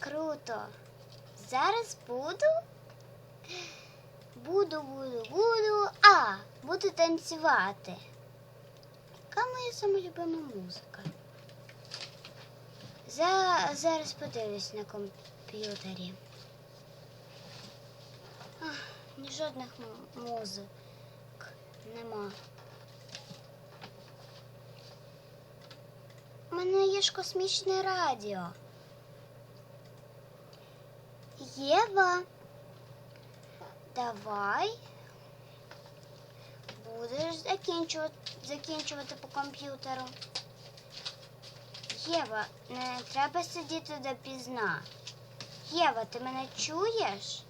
Круто. Зараз буду. Буду, буду, буду. А, буду танцювати. Яка моя сама любима музика? За, зараз подивлюсь на комп'ютері. Ні жодних музик нема. У мене є ж космічне радіо. Єва, давай будеш закінчувати, закінчувати по комп'ютеру. Єва, не треба сидіти допізна. Єва, ти мене чуєш?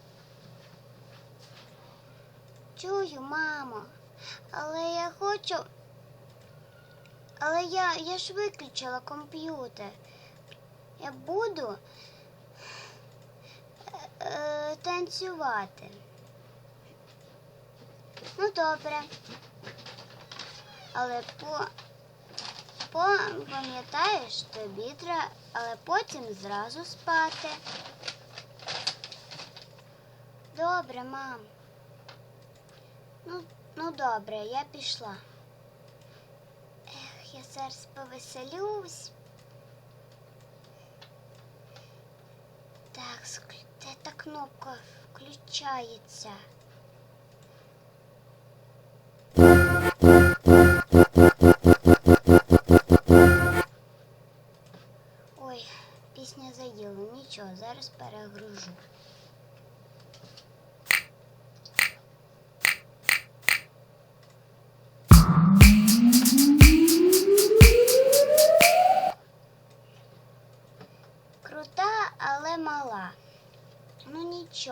Чую, мамо. Але я хочу. Але я, я ж виключила комп'ютер. Я буду танцювати. Ну, добре. Але по, пам'ятаєш, тобі треба, але потім зразу спати. Добре, мам. Ну, ну добре, я пішла. Ех, я зараз повеселюсь. Так, ск- де та кнопка включається?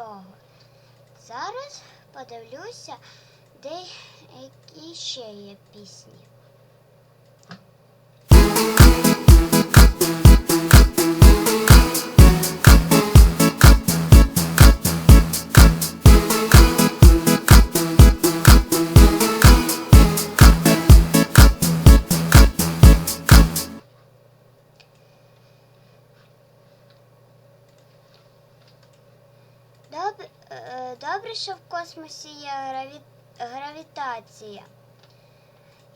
Нічого. Зараз подивлюся, де які ще є пісні. Добре, що в космосі є граві... гравітація.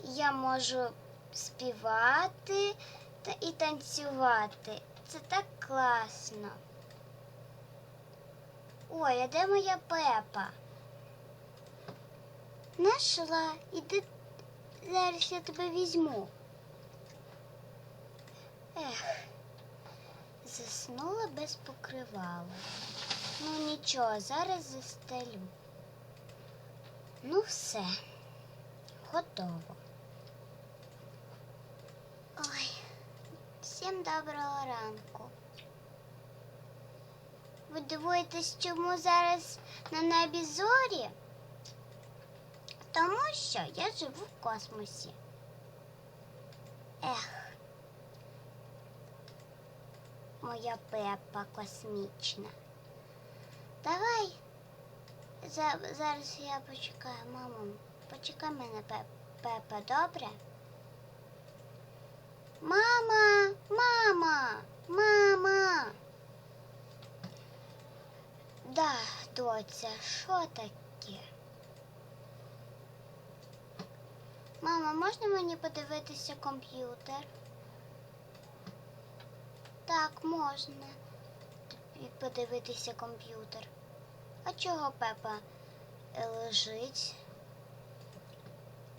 Я можу співати та і танцювати. Це так класно. Ой, а де моя пепа? Нашла. Іди зараз я тебе візьму. Ех, заснула без покривала. Ну нічого, зараз застелю. Ну все, готово. Ой, всім доброго ранку. Ви дивуєтесь, чому зараз на небі зорі? Тому що я живу в космосі. Ех, моя пепа космічна. Давай. За, зараз я почекаю, мамо. Почекай мене, Пеп, Пепа, добре? Мама, мама, мама. Да, доця, що таке? Мама, можна мені подивитися комп'ютер? Так, можна і подивитися комп'ютер. А чого Пепа лежить?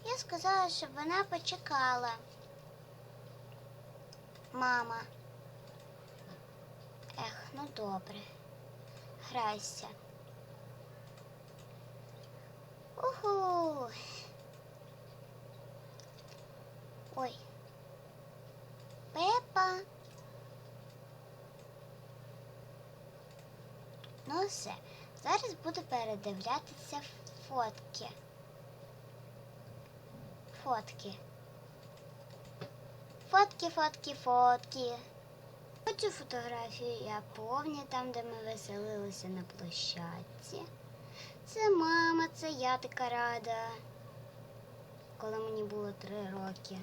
Я сказала, щоб вона почекала. Мама. Ех, ну добре. Грайся. Уху. Ой. Пепа. Ну все, зараз буду передивлятися фотки. Фотки. Фотки, фотки, фотки. Оцю фотографію я повні там, де ми веселилися на площадці. Це мама, це я така рада, коли мені було три роки.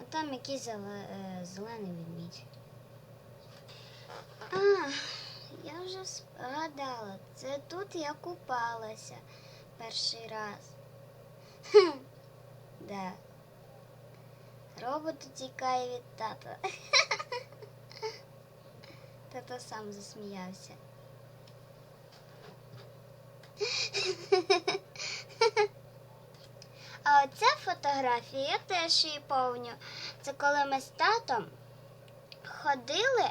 А там якийсь е, зелений ведмідь. згадала, це тут я купалася перший раз. Хм. Да. Робот утікає від тата. Тато сам засміявся. А оця фотографія, я теж її повню. Це коли ми з татом ходили,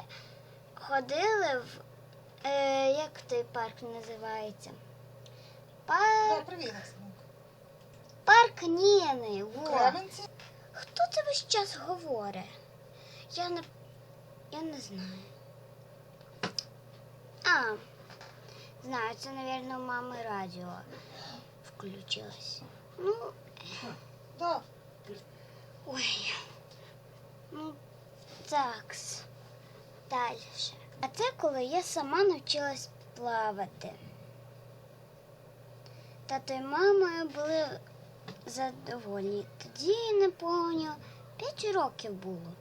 ходили в. Е, як той парк називається? Парк, парк Ніни. Во. Хто це весь час говорить? Я не. Я не знаю. А, знаю, це, мабуть, у мами радіо включилось. Ну, Да. ой. Ну, такс. Далі. А це коли я сама навчилась плавати. Тато і мамою були задовольні. Тоді, пам'ятаю, п'ять років було.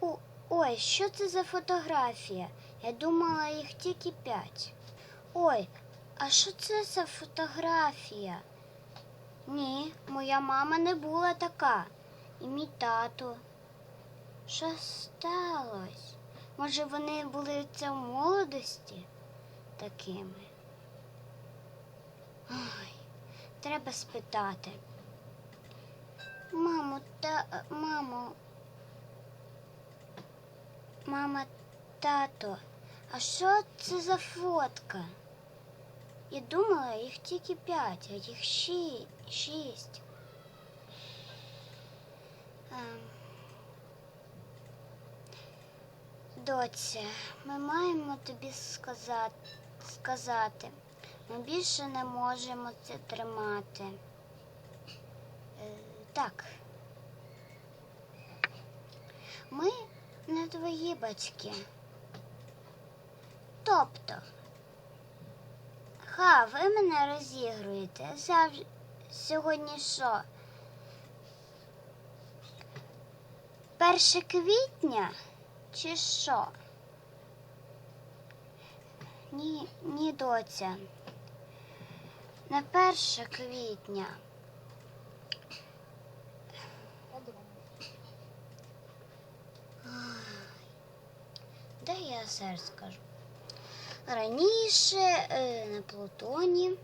О, ой, що це за фотографія? Я думала, їх тільки п'ять. Ой, а що це за фотографія? Ні, моя мама не була така. І мій тато. Що сталося? Може, вони були це в молодості такими? Ой, треба спитати. Мамо, та мамо. Мама, тато, а що це за фотка? Я думала, їх тільки п'ять, а їх ші... шість. Доця, ми маємо тобі сказати, сказати. Ми більше не можемо це тримати. Е, так. Ми не твої батьки. Тобто, ха, ви мене розігруєте. Зав... Сьогодні що? Перше квітня чи що? Ні, ні, доця. Не перше квітня. Де я зараз скажу? Раніше е, на Плутоні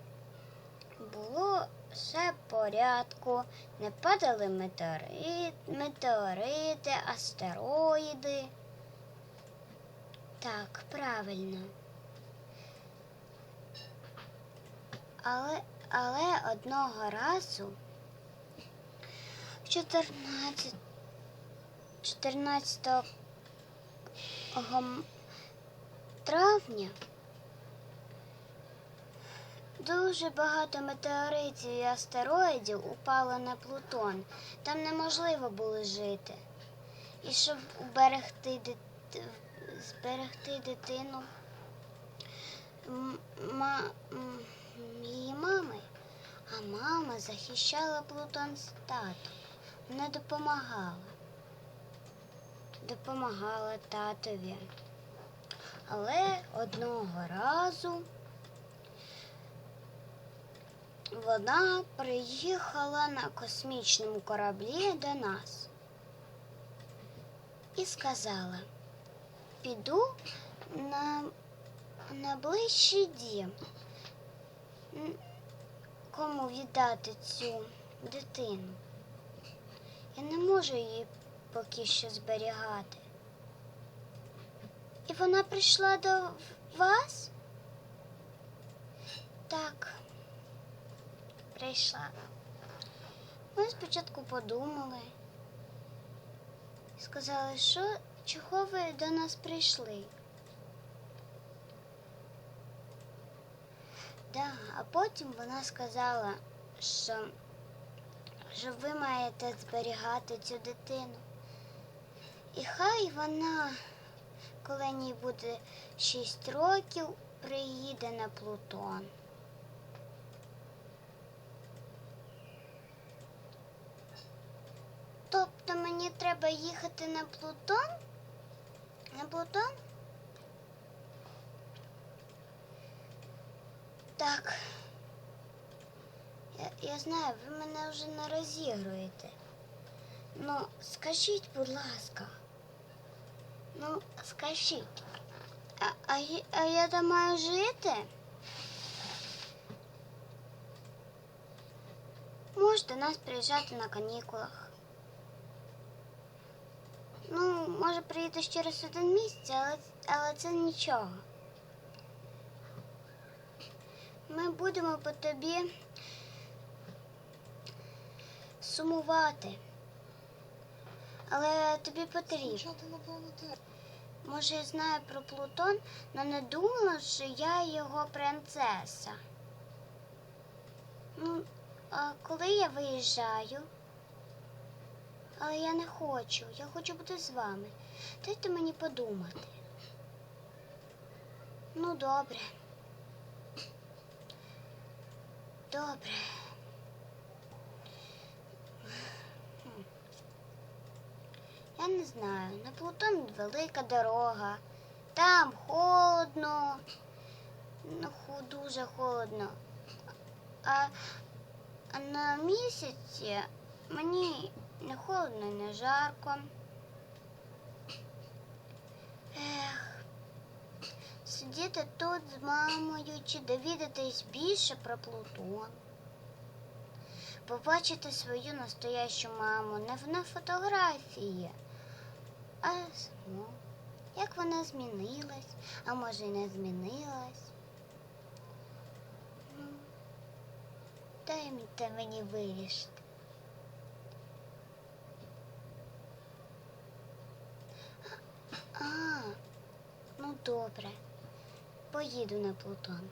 було все в порядку, не падали метеорит, метеорити, астероїди. Так, правильно. Але, але одного разу в 14, 14 травня дуже багато метеоритів і астероїдів упало на Плутон. Там неможливо було жити. І щоб уберегти дит- зберегти дитину її мами, а мама захищала Плутон з татом. Вона допомагала. Допомагала татові. Але одного разу вона приїхала на космічному кораблі до нас і сказала: піду на, на ближчий дім. Кому віддати цю дитину? Я не можу її поки що зберігати. І вона прийшла до вас? Так, прийшла. Ми спочатку подумали. Сказали, що чого ви до нас прийшли? Да, а потім вона сказала, що, що ви маєте зберігати цю дитину. І хай вона, коли їй буде 6 років, приїде на Плутон. Тобто мені треба їхати на Плутон? На Плутон? Так. Я, я знаю, ви мене вже не розігруєте. Ну, скажіть, будь ласка. Ну, скажіть. А, а, я- а я там маю жити? Можете нас приїжджати на канікулах. Може, приїдеш через один місяць, але, але це нічого. Ми будемо по тобі сумувати. Але тобі потрібно. Може, я знаю про Плутон, але не думала, що я його принцеса. Ну, а коли я виїжджаю? Але я не хочу. Я хочу бути з вами. Дайте мені подумати. Ну, добре. Добре. Я не знаю. На Плутон велика дорога. Там холодно. Ну, дуже холодно. А, а на місяці мені не холодно, не жарко. Ех, сидіти тут з мамою чи довідатись більше про Плутон. Побачити свою настоящу маму не на фотографії, а саму. Як вона змінилась, а може й не змінилась. Ну, Дайте мені вирішити. А, ну добре. Поїду на Плутон.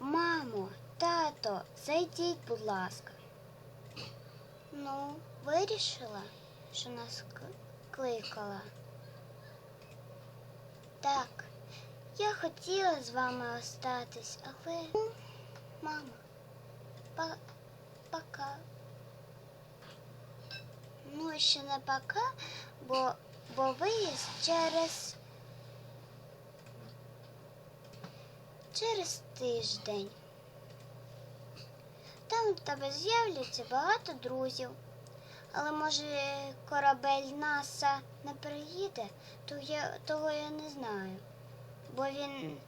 Мамо, тато, зайдіть, будь ласка. Ну, вирішила, що нас кликала. Так, я хотіла з вами остатись, але. Мама, па- пока. Ну, ще не пока, бо, бо виїзд через. Через тиждень. Там в тебе з'являться багато друзів. Але може корабель НАСА не приїде, то я того я не знаю. Бо він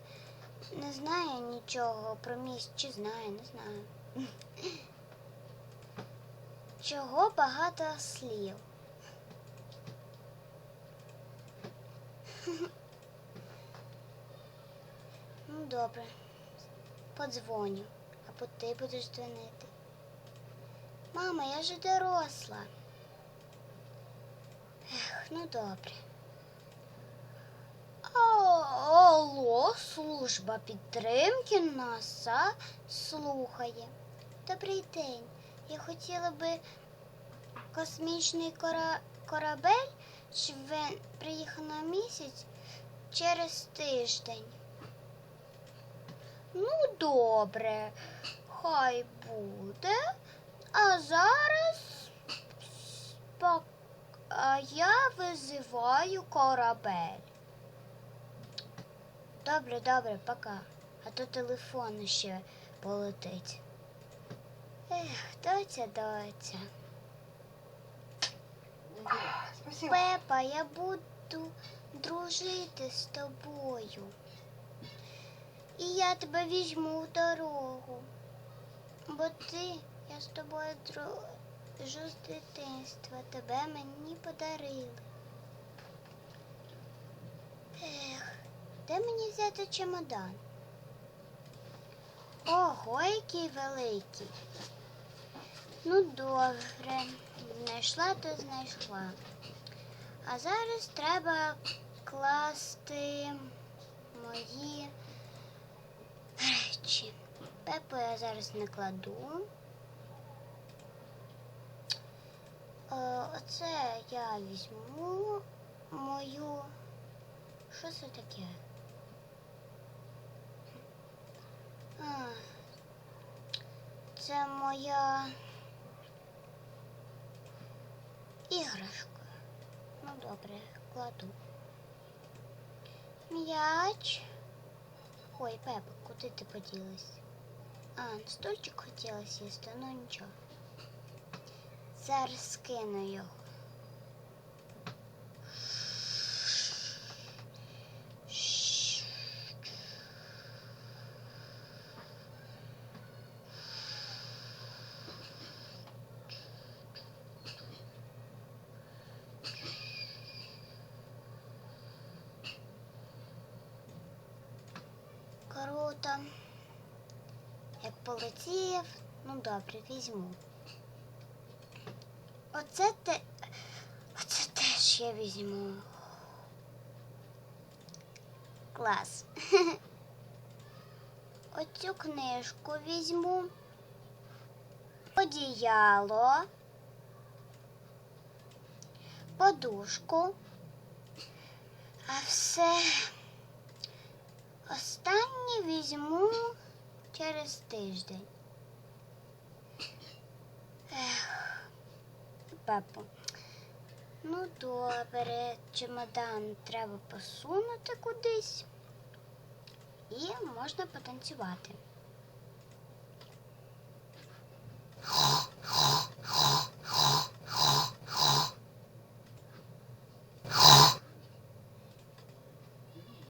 не знає нічого про місць, чи знає, не знаю. Чого багато слів? Ну, добре. Подзвоню, або ти будеш дзвонити. Мама, я ж доросла. Ех, ну добре. Алло, служба підтримки НАСА слухає. Добрий день. Я хотіла би космічний кора... корабель, щоб приїхав на місяць через тиждень. Ну, добре, хай буде. А зараз я визиваю корабель. Добре, добре, пока. А то телефон ще полетить. Ех, доця, доця. Спасибо. Пепа, я буду дружити з тобою. І я тебе візьму в дорогу. Бо ти, я з тобою дружу з дитинства, тебе мені подарили. Ех, де мені взяти чемодан? Ого, який великий. Ну, добре, знайшла, то знайшла. А зараз треба класти мої речі. Пепу я зараз не кладу. Е, Оце я візьму мою. Що це таке? Це моя іграшка. Ну, добре, кладу. М'яч. Ой, Пепа, куди ти поділась? А, стульчик хотіла сісти, ну нічого. Зараз скину його. Круто. Як полетів, ну добре, візьму. Оце те. Оце теж я візьму. Клас. Оцю книжку візьму. Одіяло. Подушку. А все. Останнє візьму через тиждень. Ех, папу. Ну, добре, чемодан треба посунути кудись. І можна потанцювати.